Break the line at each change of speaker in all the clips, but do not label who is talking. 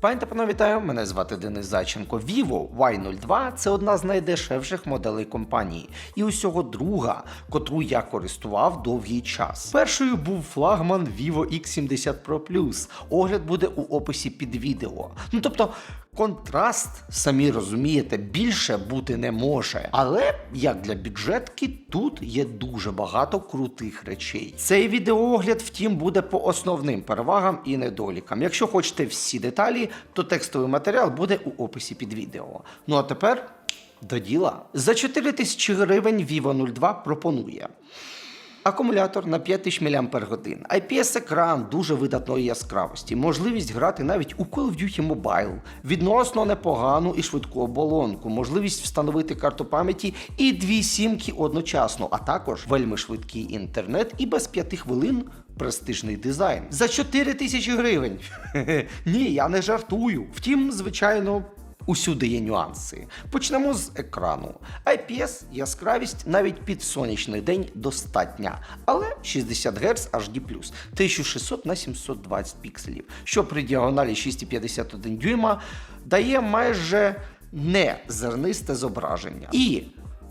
Пані та панове, вітаю, мене звати Денис Зайченко. Vivo Y02 це одна з найдешевших моделей компанії і усього друга, котру я користував довгий час. Першою був флагман Vivo X70 Pro Plus. Огляд буде у описі під відео. Ну тобто. Контраст, самі розумієте, більше бути не може. Але як для бюджетки, тут є дуже багато крутих речей. Цей відеоогляд, втім, буде по основним перевагам і недолікам. Якщо хочете всі деталі, то текстовий матеріал буде у описі під відео. Ну а тепер до діла. За 4 тисячі гривень Vivo 02 пропонує. Акумулятор на 5000 мАч, IPS-екран дуже видатної яскравості, можливість грати навіть у Call of Duty Mobile, відносно непогану і швидку оболонку, можливість встановити карту пам'яті і дві сімки одночасно, а також вельми швидкий інтернет і без 5 хвилин престижний дизайн. За 4 тисячі гривень. Ні, я не жартую. Втім, звичайно. Усюди є нюанси. Почнемо з екрану. IPS яскравість навіть під сонячний день достатня, але 60 Гц HD+, 1600 на 720 пікселів, що при діагоналі 6,51 дюйма дає майже не зернисте зображення. І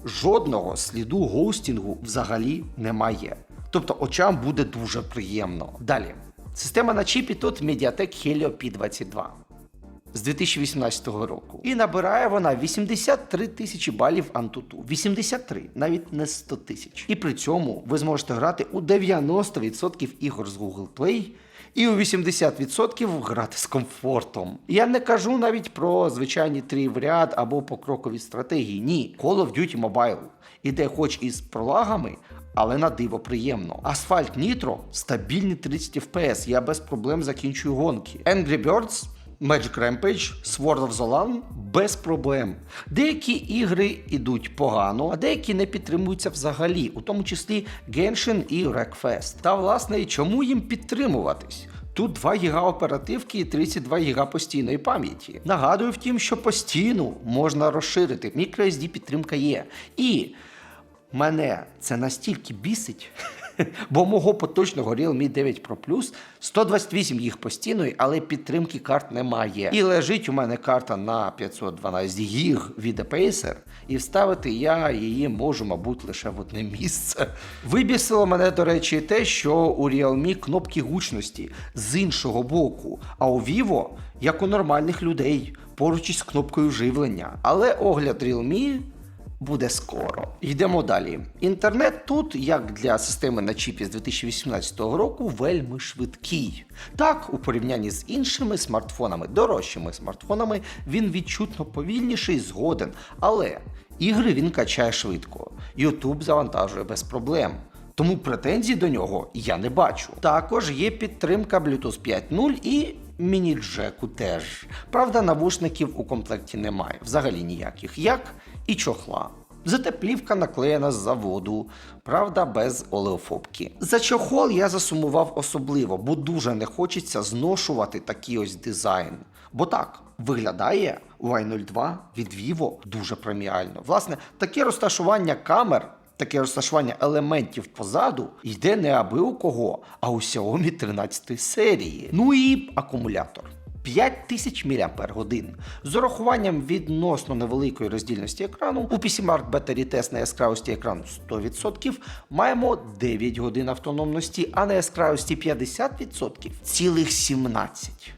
жодного сліду гоустінгу взагалі немає. Тобто очам буде дуже приємно. Далі. Система на чіпі тут Mediatek Helio P22 з 2018 року. І набирає вона 83 тисячі балів Antutu. 83, навіть не 100 тисяч. І при цьому ви зможете грати у 90% ігор з Google Play. І у 80% грати з комфортом. Я не кажу навіть про звичайні три в ряд або покрокові стратегії. Ні, Call of Duty Mobile іде хоч із пролагами, але на диво приємно. Асфальт Nitro стабільні 30 FPS, я без проблем закінчую гонки. Angry Birds Magic Rampage, Sword of Land без проблем. Деякі ігри йдуть погано, а деякі не підтримуються взагалі, у тому числі Genshin і Wreckfest. Та власне, чому їм підтримуватись? Тут 2 ГБ оперативки і 32 ГБ постійної пам'яті. Нагадую втім, що постійну можна розширити. MicroSD підтримка є. І мене це настільки бісить. Бо мого поточного Realme 9 Pro Plus 128 їх постійної, але підтримки карт немає. І лежить у мене карта на 512 гіг від Apacer, і вставити я її можу, мабуть, лише в одне місце. Вибісило мене, до речі, те, що у Realme кнопки гучності з іншого боку, а у Vivo, як у нормальних людей, поруч із кнопкою живлення. Але огляд Realme буде скоро. Йдемо далі. Інтернет тут, як для системи на чіпі з 2018 року, вельми швидкий. Так, у порівнянні з іншими смартфонами, дорожчими смартфонами, він відчутно повільніший згоден, але ігри він качає швидко. YouTube завантажує без проблем. Тому претензій до нього я не бачу. Також є підтримка Bluetooth 5.0 і міні-джеку теж. Правда, навушників у комплекті немає, взагалі ніяких, як і чохла. Зате плівка наклеєна з заводу, правда, без олеофобки. За чохол я засумував особливо, бо дуже не хочеться зношувати такий ось дизайн. Бо так, виглядає Y02 від Vivo дуже преміально. Власне, таке розташування камер Таке розташування елементів позаду йде не аби у кого, а у Xiaomi 13 серії. Ну і акумулятор. 5000 мАч. З урахуванням відносно невеликої роздільності екрану у PCMark Battery Test на яскравості екрану 100% маємо 9 годин автономності, а на яскравості 50% цілих 17.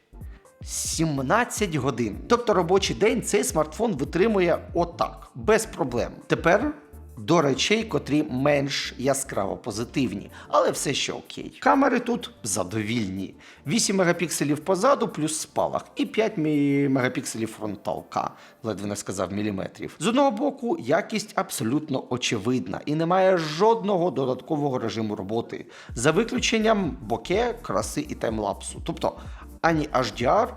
17 годин. Тобто робочий день цей смартфон витримує отак, без проблем. Тепер до речей, котрі менш яскраво позитивні, але все ще окей. Камери тут задовільні. 8 мегапікселів позаду, плюс спалах, і 5 мегапікселів фронталка, ледве не сказав міліметрів. З одного боку, якість абсолютно очевидна і немає жодного додаткового режиму роботи, за виключенням боке, краси і таймлапсу. Тобто ані HDR,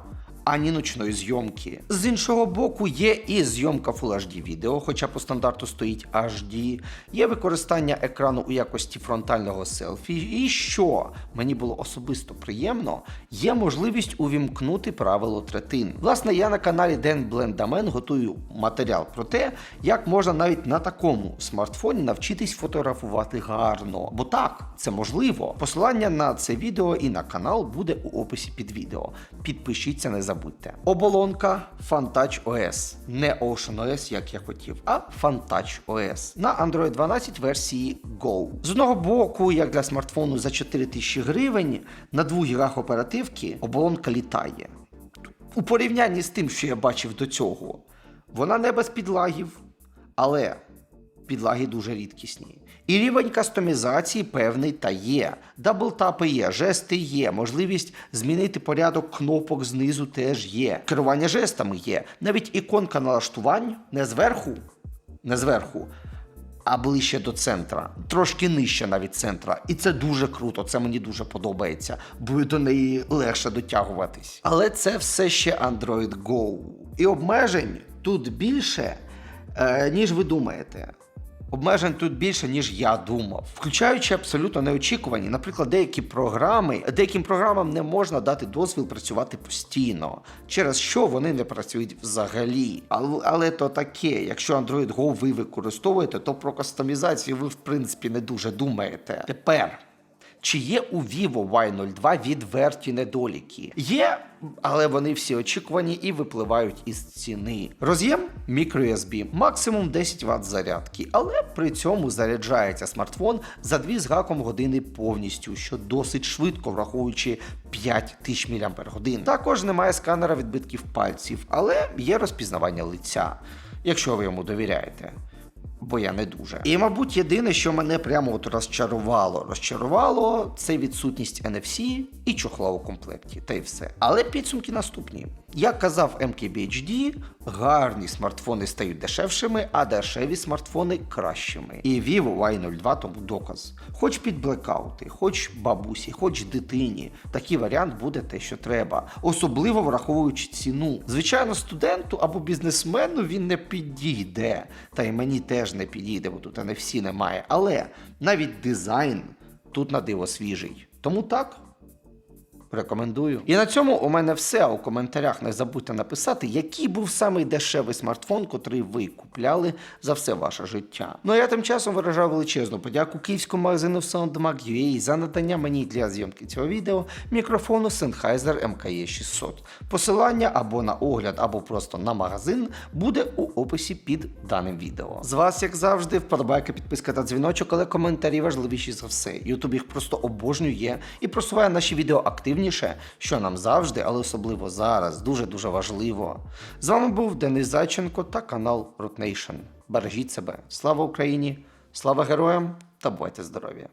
ані ночної зйомки. З іншого боку, є і зйомка Full HD відео, хоча по стандарту стоїть HD, є використання екрану у якості фронтального селфі, і що мені було особисто приємно, є можливість увімкнути правило третин. Власне, я на каналі Den Blendaman готую матеріал про те, як можна навіть на такому смартфоні навчитись фотографувати гарно. Бо так, це можливо. Посилання на це відео і на канал буде у описі під відео. Підпишіться, не забудьте. Оболонка FunTouch OS. Не Ocean OS, як я хотів, а FunTouch OS на Android 12 версії Go. З одного боку, як для смартфону за 4000 гривень, на 2 гігах оперативки оболонка літає. У порівнянні з тим, що я бачив до цього, вона не без підлагів, але підлаги дуже рідкісні. І рівень кастомізації певний та є. Даблтапи є, жести є, можливість змінити порядок кнопок знизу теж є. Керування жестами є. Навіть іконка налаштувань не зверху, не зверху, а ближче до центра, трошки нижче навіть центра. І це дуже круто, це мені дуже подобається, бо до неї легше дотягуватись. Але це все ще Android Go. І обмежень тут більше, е, ніж ви думаєте. Обмежень тут більше, ніж я думав, включаючи абсолютно неочікувані. Наприклад, деякі програми, деяким програмам не можна дати дозвіл працювати постійно, через що вони не працюють взагалі. Але, але то таке, якщо Android Go ви використовуєте, то про кастомізацію ви в принципі не дуже думаєте. Тепер. Чи є у Vivo Y02 відверті недоліки? Є, але вони всі очікувані і випливають із ціни. Роз'єм microUSB, максимум 10 Вт зарядки, але при цьому заряджається смартфон за 2 з гаком години повністю, що досить швидко, враховуючи 5000 мАч. Також немає сканера відбитків пальців, але є розпізнавання лиця, якщо ви йому довіряєте бо я не дуже. І, мабуть, єдине, що мене прямо от розчарувало. Розчарувало це відсутність NFC і чохла у комплекті, та й все. Але підсумки наступні. Як казав MKBHD, гарні смартфони стають дешевшими, а дешеві смартфони кращими. І Vivo Y02 тому доказ. Хоч під блекаути, хоч бабусі, хоч дитині. Такий варіант буде те, що треба, особливо враховуючи ціну. Звичайно, студенту або бізнесмену він не підійде. Та й мені теж не підійде, бо тут не всі немає. Але навіть дизайн тут на диво свіжий. Тому так. Рекомендую. І на цьому у мене все. У коментарях не забудьте написати, який був самий дешевий смартфон, котрий ви купляли за все ваше життя. Ну а я тим часом виражаю величезну подяку київському магазину SoundMag.ua за надання мені для зйомки цього відео мікрофону Sennheiser MKE 600. Посилання або на огляд, або просто на магазин буде у описі під даним відео. З вас, як завжди, вподобайка, підписка та дзвіночок, але коментарі важливіші за все. Ютуб їх просто обожнює і просуває наші відео активніше, що нам завжди, але особливо зараз, дуже-дуже важливо. З вами був Денис Зайченко та канал Root Nation. Бережіть себе. Слава Україні! Слава героям та бувайте здорові!